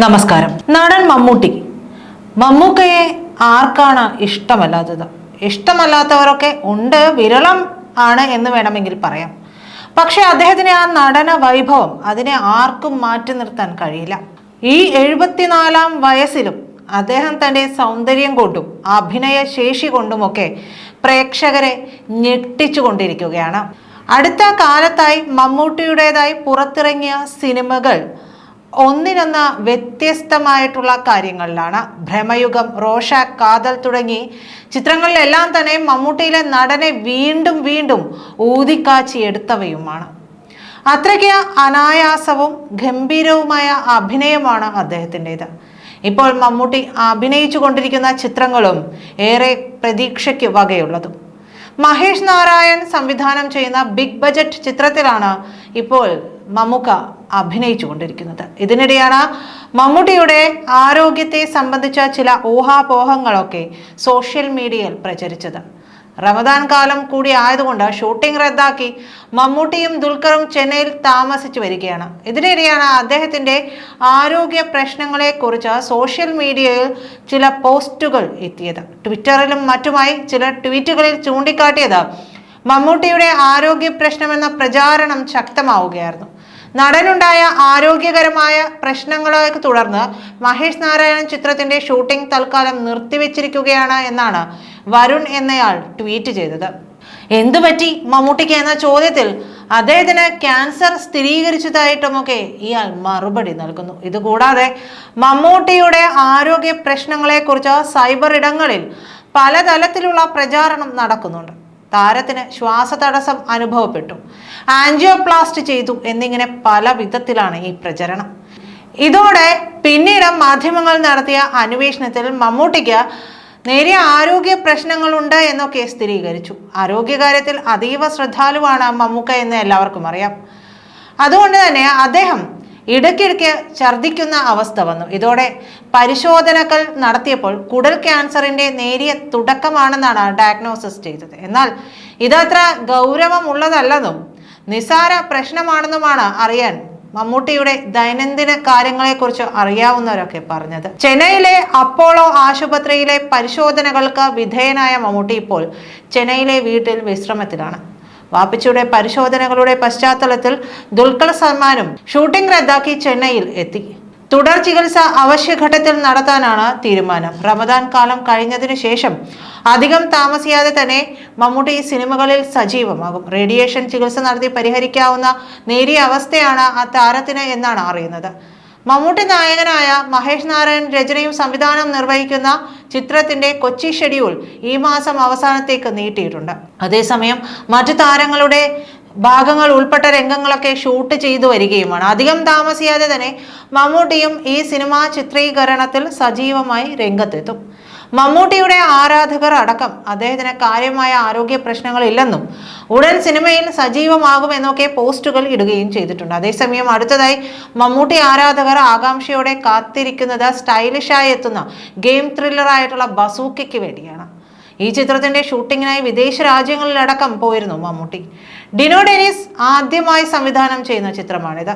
നമസ്കാരം. നടൻ മമ്മൂട്ടി. മമ്മൂക്കയെ ആർക്കാണ് ഇഷ്ടമല്ലാത്തത്? ഇഷ്ടമല്ലാത്തവരൊക്കെ ഉണ്ട് വിരളം ആണ് എന്ന് വേണമെങ്കിൽ പറയാം. പക്ഷെ അദ്ദേഹത്തിന് ആ നടന വൈഭവം അതിനെ ആർക്കും മാറ്റി നിർത്താൻ കഴിയില്ല. ഈ എഴുപത്തിനാലാം വയസ്സിലും അദ്ദേഹം തന്റെ സൗന്ദര്യം കൊണ്ടും അഭിനയ ശേഷി കൊണ്ടുമൊക്കെ പ്രേക്ഷകരെ ഞെട്ടിച്ചുകൊണ്ടിരിക്കുകയാണ് അടുത്ത കാലത്തായി മമ്മൂട്ടിയുടേതായി പുറത്തിറങ്ങിയ സിനിമകൾ ഒന്നിനൊന്ന് വ്യത്യസ്തമായിട്ടുള്ള കാര്യങ്ങളിലാണ്. ഭ്രമയുഗം റോഷ കാതൽ തുടങ്ങി ചിത്രങ്ങളിലെല്ലാം തന്നെ മമ്മൂട്ടിയിലെ നടനെ വീണ്ടും വീണ്ടും ഊതിക്കാച്ചി എടുത്തവയുമാണ്. അത്രയ്ക്ക് അനായാസവും ഗംഭീരവുമായ അഭിനയമാണ് അദ്ദേഹത്തിന്റെത്. ഇപ്പോൾ മമ്മൂട്ടി അഭിനയിച്ചു കൊണ്ടിരിക്കുന്ന ചിത്രങ്ങളും ഏറെ പ്രതീക്ഷയ്ക്ക് വകയുള്ളതും. മഹേഷ് നാരായൺ സംവിധാനം ചെയ്യുന്ന ബിഗ് ബജറ്റ് ചിത്രത്തിലാണ് ഇപ്പോൾ മമ്മൂക്ക അഭിനയിച്ചു കൊണ്ടിരിക്കുന്നത് ഇതിനിടെയാണ് മമ്മൂട്ടിയുടെ ആരോഗ്യത്തെ സംബന്ധിച്ച ചില ഊഹാപോഹങ്ങളൊക്കെ സോഷ്യൽ മീഡിയയിൽ പ്രചരിച്ചത്. റമദാൻ കാലം കൂടി ആയതുകൊണ്ട് ഷൂട്ടിംഗ് റദ്ദാക്കി മമ്മൂട്ടിയും ദുൽഖറും ചെന്നൈയിൽ താമസിച്ചു വരികയാണ്. ഇതിനിടെയാണ് അദ്ദേഹത്തിന്റെ ആരോഗ്യ പ്രശ്നങ്ങളെക്കുറിച്ച് സോഷ്യൽ മീഡിയയിൽ ചില പോസ്റ്റുകൾ എത്തിയത്. ട്വിറ്ററിലും മറ്റുമായി ചില ട്വീറ്റുകളിൽ ചൂണ്ടിക്കാട്ടിയത് മമ്മൂട്ടിയുടെ ആരോഗ്യ പ്രശ്നമെന്ന പ്രചാരണം ശക്തമാവുകയായിരുന്നു. നടനുണ്ടായ ആരോഗ്യകരമായ പ്രശ്നങ്ങളെ തുടർന്ന് മഹേഷ് നാരായണൻ ചിത്രത്തിന്റെ ഷൂട്ടിംഗ് തൽക്കാലം നിർത്തിവെച്ചിരിക്കുകയാണ് എന്നാണ് വരുൺ എന്നയാൾ ട്വീറ്റ് ചെയ്തത്. എന്തു പറ്റി മമ്മൂട്ടിക്ക് എന്ന ചോദ്യത്തിൽ അദ്ദേഹത്തിന് ക്യാൻസർ സ്ഥിരീകരിച്ചതായിട്ടുമൊക്കെ ഇയാൾ മറുപടി നൽകുന്നു. ഇതുകൂടാതെ മമ്മൂട്ടിയുടെ ആരോഗ്യ പ്രശ്നങ്ങളെക്കുറിച്ച് സൈബർ ഇടങ്ങളിൽ പലതലത്തിലുള്ള പ്രചാരണം നടക്കുന്നുണ്ട്. താരത്തിന് ശ്വാസതടസ്സം അനുഭവപ്പെട്ടു. ആൻജിയോപ്ലാസ്റ്റ് ചെയ്തു എന്നിങ്ങനെ പല വിധത്തിലാണ് ഈ പ്രചരണം. ഇതോടെ പിന്നീട് മാധ്യമങ്ങൾ നടത്തിയ അന്വേഷണത്തിൽ മമ്മൂട്ടിക്ക് നേരിയ ആരോഗ്യ പ്രശ്നങ്ങളുണ്ട് എന്നൊക്കെ സ്ഥിരീകരിച്ചു. ആരോഗ്യകാര്യത്തിൽ അതീവ ശ്രദ്ധാലുവാണ് മമ്മൂക്ക എന്ന് എല്ലാവർക്കും അറിയാം. അതുകൊണ്ട് തന്നെ അദ്ദേഹം ഇടയ്ക്കിടയ്ക്ക് ഛർദ്ദിക്കുന്ന അവസ്ഥ വന്നു. ഇതോടെ പരിശോധനകൾ നടത്തിയപ്പോൾ കുടൽ ക്യാൻസറിന്റെ നേരിയ തുടക്കമാണെന്നാണ് ഡയഗ്നോസിസ് ചെയ്തത്. എന്നാൽ ഇതത്ര ഗൗരവമുള്ളതല്ലെന്നും നിസാര പ്രശ്നമാണെന്നുമാണ് അറിയാൻ മമ്മൂട്ടിയുടെ ദൈനംദിന കാര്യങ്ങളെക്കുറിച്ച് അറിയാവുന്നവരൊക്കെ പറഞ്ഞത്. ചെന്നൈയിലെ അപ്പോളോ ആശുപത്രിയിലെ പരിശോധനകൾക്ക് വിധേയനായ മമ്മൂട്ടി ഇപ്പോൾ ചെന്നൈയിലെ വീട്ടിൽ വിശ്രമത്തിലാണ്. വാപ്പിച്ചിയുടെ പരിശോധനകളുടെ പശ്ചാത്തലത്തിൽ ദുൽഖർ സൽമാനും ഷൂട്ടിംഗ് റദ്ദാക്കി ചെന്നൈയിൽ എത്തി. തുടർ ചികിത്സ അവശ്യഘട്ടത്തിൽ നടത്താനാണ് തീരുമാനം. റമദാൻ കാലം കഴിഞ്ഞതിനു ശേഷം അധികം താമസിയാതെ തന്നെ മമ്മൂട്ടി സിനിമകളിൽ സജീവമാകും. റേഡിയേഷൻ ചികിത്സ നടത്തി പരിഹരിക്കാവുന്ന നേരിയ അവസ്ഥയാണ് ആ താരത്തിന് എന്നാണ് അറിയുന്നത്. മമ്മൂട്ടി നായകനായ മഹേഷ് നാരായൺ രചനയും സംവിധാനം നിർവഹിക്കുന്ന ചിത്രത്തിന്റെ കൊച്ചി ഷെഡ്യൂൾ ഈ മാസം അവസാനത്തേക്ക് നീട്ടിയിട്ടുണ്ട്. അതേസമയം മറ്റു താരങ്ങളുടെ ഭാഗങ്ങൾ ഉൾപ്പെട്ട രംഗങ്ങളൊക്കെ ഷൂട്ട് ചെയ്തു വരികയുമാണ്. അധികം താമസിയാതെ തന്നെ മമ്മൂട്ടിയും ഈ സിനിമാ ചിത്രീകരണത്തിൽ സജീവമായി രംഗത്തെത്തും. മമ്മൂട്ടിയുടെ ആരാധകർ അടക്കം അദ്ദേഹത്തിന് കാര്യമായ ആരോഗ്യ പ്രശ്നങ്ങളില്ലെന്നും ഉടൻ സിനിമയിൽ സജീവമാകുമെന്നൊക്കെ പോസ്റ്റുകൾ ഇടുകയും ചെയ്തിട്ടുണ്ട്. അതേസമയം അടുത്തതായി മമ്മൂട്ടി ആരാധകർ ആകാംക്ഷയോടെ കാത്തിരിക്കുന്നത് സ്റ്റൈലിഷായി എത്തുന്ന ഗെയിം ത്രില്ലറായിട്ടുള്ള ബസൂക്കയ്ക്ക് വേണ്ടിയാണ്. ഈ ചിത്രത്തിന്റെ ഷൂട്ടിങ്ങിനായി വിദേശ രാജ്യങ്ങളിലടക്കം പോയിരുന്നു മമ്മൂട്ടി. ഡിനോ ഡെനിസ് ആദ്യമായി സംവിധാനം ചെയ്യുന്ന ചിത്രമാണിത്.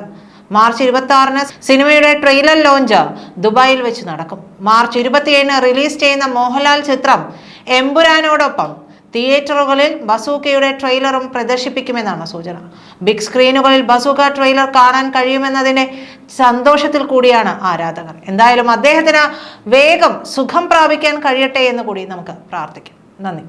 മാർച്ച് ഇരുപത്തി ആറിന് സിനിമയുടെ ട്രെയിലർ ലോഞ്ച് ദുബായിൽ വെച്ച് നടക്കും. മാർച്ച് ഇരുപത്തിയേഴിന് റിലീസ് ചെയ്യുന്ന മോഹൻലാൽ ചിത്രം എംപുരാനോടൊപ്പം തിയേറ്ററുകളിൽ ബസൂക്കയുടെ ട്രെയിലറും പ്രദർശിപ്പിക്കുമെന്നാണ് സൂചന. ബിഗ് സ്ക്രീനുകളിൽ ബസൂക്ക ട്രെയിലർ കാണാൻ കഴിയുമെന്നതിന്റെ സന്തോഷത്തിൽ കൂടിയാണ് ആരാധകർ. എന്തായാലും അദ്ദേഹത്തിന് വേഗം സുഖം പ്രാപിക്കാൻ കഴിയട്ടെ എന്ന് കൂടി നമുക്ക് പ്രാർത്ഥിക്കാം. നന്ദി.